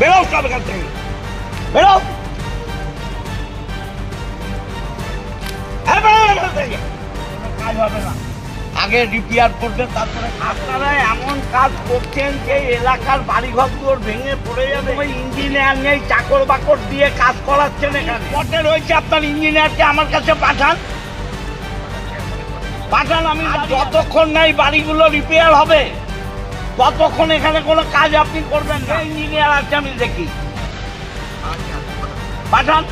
বেরো সব এখান থেকে। বেরো। হ্যাঁ কাজ হবে না। আগে রিপেয়ার করবে তারপরে আপনারা এমন কাজ করছেন যে এলাকার বাড়িঘর দুয়ার ভেঙে পড়ে যাবে। ওই ইঞ্জিনিয়ার নেই চাকর বাকর দিয়ে কাজ করাচ্ছেন এখানে। পটে রয়েছে আপনার ইঞ্জিনিয়ারকে আমার কাছে পাঠান। পাঠান আমি যতক্ষণ নাই বাড়িগুলো রিপেয়ার হবে ততক্ষণ এখানে কোনো কাজ আপনি করবেন না। ইঞ্জিনিয়ার আছে আমি দেখি। পাঠান।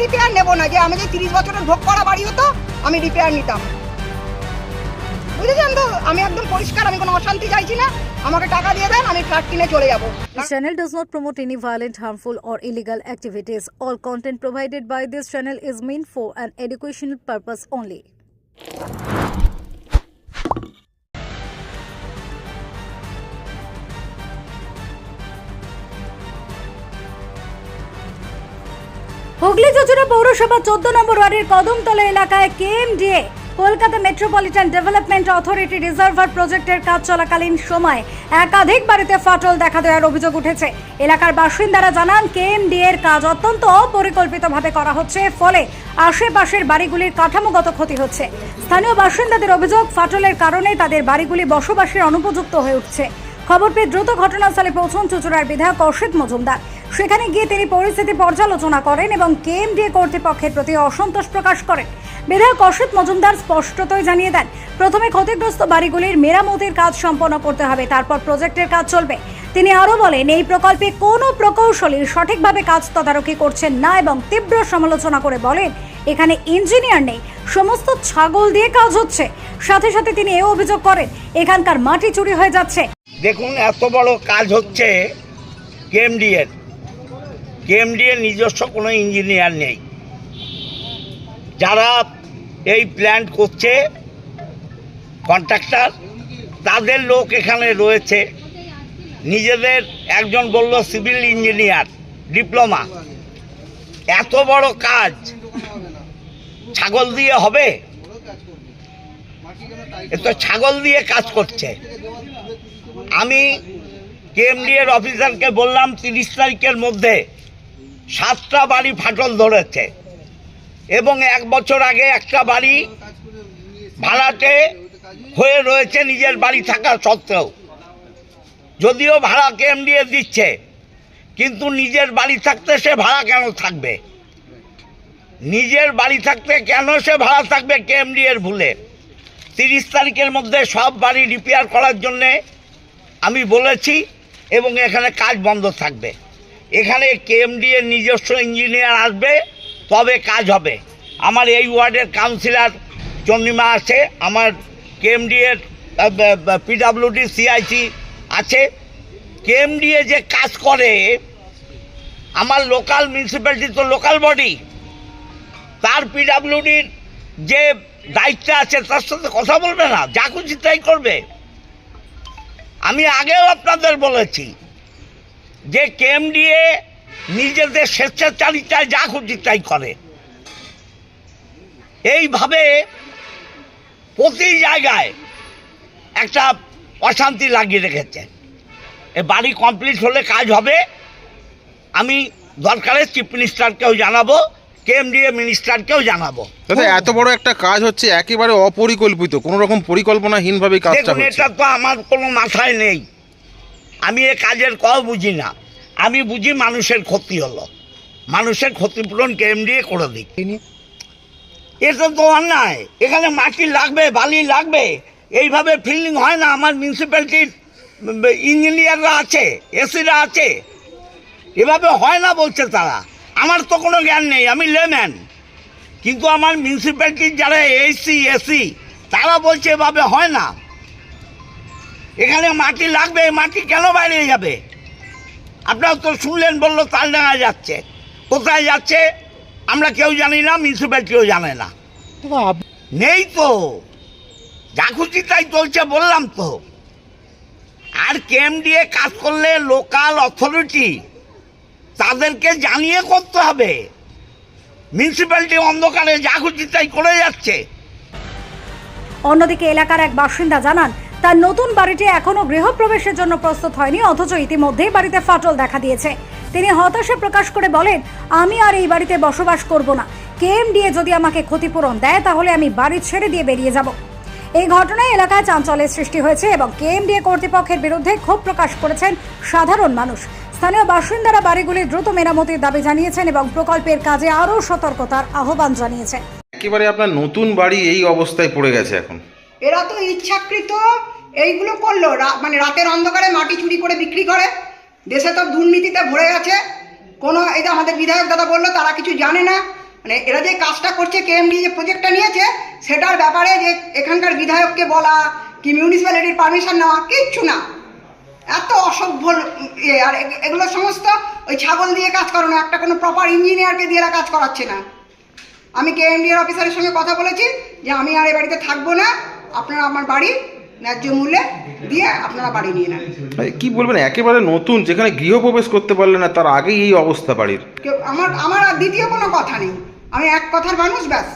রিপেয়ার নেব না যে আমি যে তিরিশ বছরের ভোগ করা বাড়ি হতো আমি রিপেয়ার নিতাম বুঝেছেন তো আমি একদম পরিষ্কার আমি কোনো অশান্তি চাইছি না আমাকে টাকা দিয়ে দেন আমি ফ্ল্যাট কিনে চলে যাব This channel does not promote any violent, harmful, or illegal activities. All content provided by this channel is meant for an educational purpose only. পৌরসভা চোদ্দ নম্বর ওয়ার্ডের কদমতলা এলাকায় KMDA, Kolkata metropolitan development authority reservoir প্রজেক্টের কাজ চলাকালীন সময় একাধিক বাড়িতে ফাটল দেখা দেওয়ার অভিযোগ উঠেছে। এলাকার বাসিন্দারা জানান কেএমডি এর কাজ অত্যন্ত অপরিকল্পিতভাবে করা হচ্ছে, ফলে আশেপাশের বাড়িগুলির কাঠামোগত ক্ষতি হচ্ছে। স্থানীয় বাসিন্দাদের অভিযোগ, ফাটলের কারণে তাদের বাড়িগুলি বসবাসের অনুপযুক্ত হয়ে উঠছে। খবর পেয়ে দ্রুত ঘটনাস্থলে পৌঁছন চুচুড়ার বিধায়ক অসিত মজুমদার। সেখানে গিয়ে তিনি পরিস্থিতি পর্যালোচনা করেন এবং কেএমডিএ কর্তৃপক্ষের প্রতি অসন্তোষ প্রকাশ করেন। বিধায়ক অসিত মজুমদার স্পষ্টতই জানিয়ে দেন, প্রথমে ক্ষতিগ্রস্ত বাড়িগুলির মেরামতির কাজ সম্পন্ন করতে হবে, তারপর প্রজেক্টের কাজ চলবে। তিনি আরও বলেন, এই প্রকল্পে কোনো প্রকৌশলী সঠিকভাবে কাজ তদারকি করছেন না এবং তীব্র সমালোচনা করে বলেন, এখানে ইঞ্জিনিয়ার নেই, সমস্ত ছাগল দিয়ে কাজ হচ্ছে। সাথে সাথে তিনি এও অভিযোগ করেন, এখানকার মাটি চুরি হয়ে যাচ্ছে। দেখুন, এত বড় কাজ হচ্ছে কেএমডি এর কেএমডি এর নিজস্ব কোনো ইঞ্জিনিয়ার নেই। যারা এই প্ল্যান্ট করছে কন্ট্রাক্টর তাদের লোক এখানে রয়েছে। নিজেদের একজন বলল সিভিল ইঞ্জিনিয়ার ডিপ্লোমা এত বড় কাজ ছাগল দিয়ে হবে? এ তো ছাগল দিয়ে কাজ করছে। আমি কেএমডি এর অফিসারকে বললাম তিরিশ তারিখের মধ্যে সাতটা বাড়ি ফাটল ধরেছে। এবং এক বছর আগে একটা বাড়ি ভাড়াটে হয়ে রয়েছে নিজের বাড়ি থাকা সত্ত্বেও। যদিও ভাড়া কেএমডি এ দিচ্ছে, কিন্তু নিজের বাড়ি থাকতে সে ভাড়া কেন থাকবে? নিজের বাড়ি থাকতে কেন সে ভাড়া থাকবে কেএমডি এর ভুলে? তিরিশ তারিখের মধ্যে সব বাড়ি রিপেয়ার করার জন্যে আমি বলেছি, এবং এখানে কাজ বন্ধ থাকবে। এখানে কেএমডি এর নিজস্ব ইঞ্জিনিয়ার আসবে, তবে কাজ হবে। আমার এই ওয়ার্ডের কাউন্সিলর চন্দ্রিমা আছে, আমার কেএমডি এর পিডাব্লিউডি সিআইসি আছে। কেএমডি এ যে কাজ করে, আমার লোকাল মিউনিসিপ্যালিটি তো লোকাল বডি তার পিডাব্লিউডির যে দায়িত্ব আছে, তার সাথে কথা বলবে না, যা খুশি তাই করবে। আমি আগেও আপনাদের বলেছি যে কেএমডিএ নিজেদের স্বেচ্ছাচারিতায় যা খুশি তাই করে। এইভাবে প্রতি জায়গায় একটা অশান্তি লাগিয়ে রেখেছে। এ বাড়ি কমপ্লিট হলে কাজ হবে। আমি দরকারে চিফ মিনিস্টারকেও জানাব কেএমডিএ মিনিস্টারকেও জানাব। দাদা এত বড় একটা কাজ হচ্ছে একেবারে অপরিকল্পিত কোনো রকম পরিকল্পনাহীনভাবে কাজটা হচ্ছে। এটা তো আমার কোনো মাথায় নেই। আমি এ কাজের কও বুঝি না। আমি বুঝি মানুষের ক্ষতি হলো। মানুষের ক্ষতিপূরণ কেএমডি করে দিক। এটা তো অন্যায়। এখানে মাটি লাগবে বালি লাগবে। এইভাবে ফিল্ডিং হয় না। আমার মিউনিসিপ্যালিটির ইঞ্জিনিয়াররা আছে এসিরা আছে। এভাবে হয় না বলছে তারা। আমার তো কোনো জ্ঞান নেই। আমি লেম্যান কিন্তু আমার মিউনিসিপ্যালিটির যারা এসি এসি তারা বলছে এভাবে হয় না। এখানে মাটি লাগবে মাটি কেন বাইরে যাবে? আপনারা তো শুনলেন, বলল তালডাঙ্গা যাচ্ছে। কোথায় যাচ্ছে, আমরা কেউ জানি না মিউনিসিপ্যালিটিও জানে না। নেই তো। যা খুশি তাই চলছে, বললাম তো। আর কেএমডিএ কাজ করলে লোকাল অথরিটি তাদেরকে জানিয়ে করতে হবে। মিউনিসিপ্যালিটি অন্ধকারে যা খুশি তাই করে যাচ্ছে। অন্যদিকে এলাকার এক বাসিন্দা জানান তার নতুন বাড়িটি এখনও গৃহপ্রবেশের জন্য প্রস্তুত হয়নি, অথচ ইতিমধ্যেই বাড়িতে ফাটল দেখা দিয়েছে। তিনি হতাশা প্রকাশ করে বলেন, আমি আর এই বাড়িতে বসবাস করব না। কেএমডিএ যদি আমাকে ক্ষতিপূরণ দেয়, তাহলে আমি বাড়ি ছেড়ে দিয়ে বেরিয়ে যাব। এই ঘটনায় এলাকায় চাঞ্চল্যের সৃষ্টি হয়েছে এবং কেএমডিএ কর্তৃপক্ষের বিরুদ্ধে ক্ষোভ প্রকাশ করেছেন সাধারণ মানুষ। স্থানীয় বাসিন্দারা বাড়িগুলি দ্রুত মেরামতির দাবি জানিয়েছেন এবং প্রকল্পের কাজে আরও সতর্কতার আহ্বান জানিয়েছেন। একেবারে আপনার নতুন বাড়ি এই অবস্থায় পড়ে গেছে এখন। এরা তো ইচ্ছাকৃত এইগুলো করল। মানে রাতের অন্ধকারে মাটি চুরি করে বিক্রি করে। দেশে তো দুর্নীতিতে ভরে গেছে। কোনো এই যে আমাদের বিধায়ক দাদা বলল, তারা কিছু জানে না। মানে এরা যে কাজটা করছে, কেএমডি যে প্রজেক্টটা নিয়েছে, সেটার ব্যাপারে যে এখানকার বিধায়ককে বলা কি মিউনিসিপ্যালিটির পারমিশন নেওয়া, কিচ্ছু না। এত অসভ্য ইয়ে আর এগুলো সমস্ত ওই ছাগল দিয়ে কাজ করানো, একটা কোনো প্রপার ইঞ্জিনিয়ারকে দিয়ে এরা কাজ করাচ্ছে না। আমি কেএমডি এর অফিসারের সঙ্গে কথা বলেছি যে আমি আর এ বাড়িতে থাকব না। আপনারা আমার বাড়ি ন্যায্য মূল্যে দিয়ে আপনারা বাড়ি নিয়ে নেন। ভাই, কি বলবেন? একেবারে নতুন যেখানে গৃহপ্রবেশ করতে পারলেন না তার আগেই এই অবস্থা বাড়ির। কেউ আমার আমার আর দ্বিতীয় কোনো কথা নেই। আমি এক কথার মানুষ ব্যাস।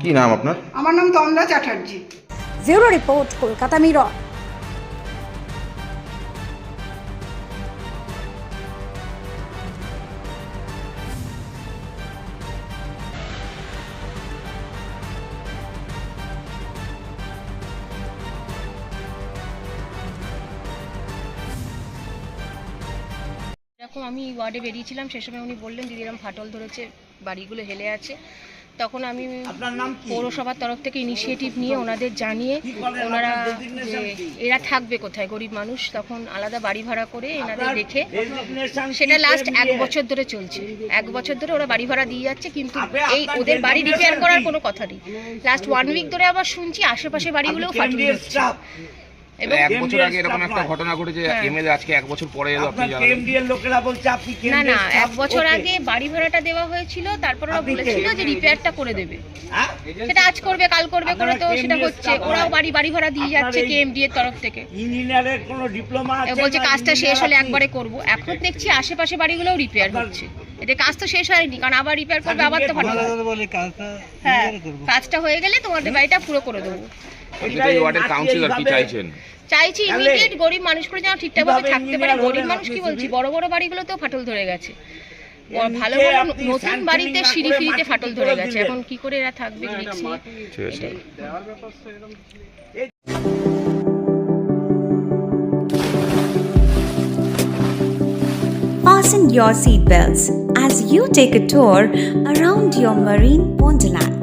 কি নাম আপনার? আমার নাম Tandra Chatterjee. Zero report Kolkata mirror. এরকম আমি ওয়ার্ডে বেরিয়েছিলাম সে সময় উনি বললেন দিদি দিদিরাম ফাটল ধরেছে বাড়িগুলো হেলে আছে। তখন আমি? পৌরসভার তরফ থেকে ইনিশিয়েটিভ নিয়ে ওনাদের জানিয়ে ওনারা যে এরা থাকবে কোথায়? গরিব মানুষ তখন আলাদা বাড়ি ভাড়া করে এনাদের রেখে সেটা লাস্ট এক বছর ধরে চলছে। এক বছর ধরে ওরা বাড়ি ভাড়া দিয়ে যাচ্ছে কিন্তু এই ওদের বাড়ি রিপেয়ার করার কোনো কথা নেই। লাস্ট ওয়ান উইক ধরে আবার শুনছি আশেপাশে বাড়িগুলোও আপনি ফাটল KMDA হচ্ছে staff? এবং এক বছর আগে এরকম একটা ঘটনা ঘটেছে হ্যাঁ। এমএলএ আজকে এক বছর পরে এলো আপনি জানেন কেএমডি লোকেরা বলছে আপনি না না এক বছর আগে বাড়ি ভাড়াটা দেওয়া হয়েছিল তারপর ওরা বলেছিল যে রিপেয়ারটা করে দেবে। হ্যাঁ? সেটা আজ করবে কাল করবে করে তো সেটা হচ্ছে। ওরাও বাড়ি বাড়ি ভাড়া দিয়ে যাচ্ছে কেএমডি এর তরফ থেকে। ইঞ্জিনিয়ারের কোনো ডিপ্লোমা আছে বলছে কাজটা শেষ হলে একবারে করব। এখন দেখছি আশেপাশে বাড়িগুলোও রিপেয়ার হচ্ছে। এতে কাজ তো শেষ হয়নি কারণ আবার রিপেয়ার করবে আবার তো ভালো হ্যাঁ কাজটা হয়ে গেলে তোমাদের বাড়িটা পুরো করে দেবো। কাউন্সিলর কি চাইছেন? চাইছি ইমিডিয়েট গরিব মানুষগুলো যেন ঠিকঠাকভাবে কীভাবে থাকতে পারে। গরিব মানুষ কি বলছি? বড় বড় বাড়িগুলোতেও ফাটল ধরে গেছে। ভালো ভালো নতুন বাড়িতে সিঁড়ি ফিরিতে ফাটল ধরে গেছে। এখন কি করে এরা থাকবে Fasten your seatbelts as you take a tour around your marine wonderland.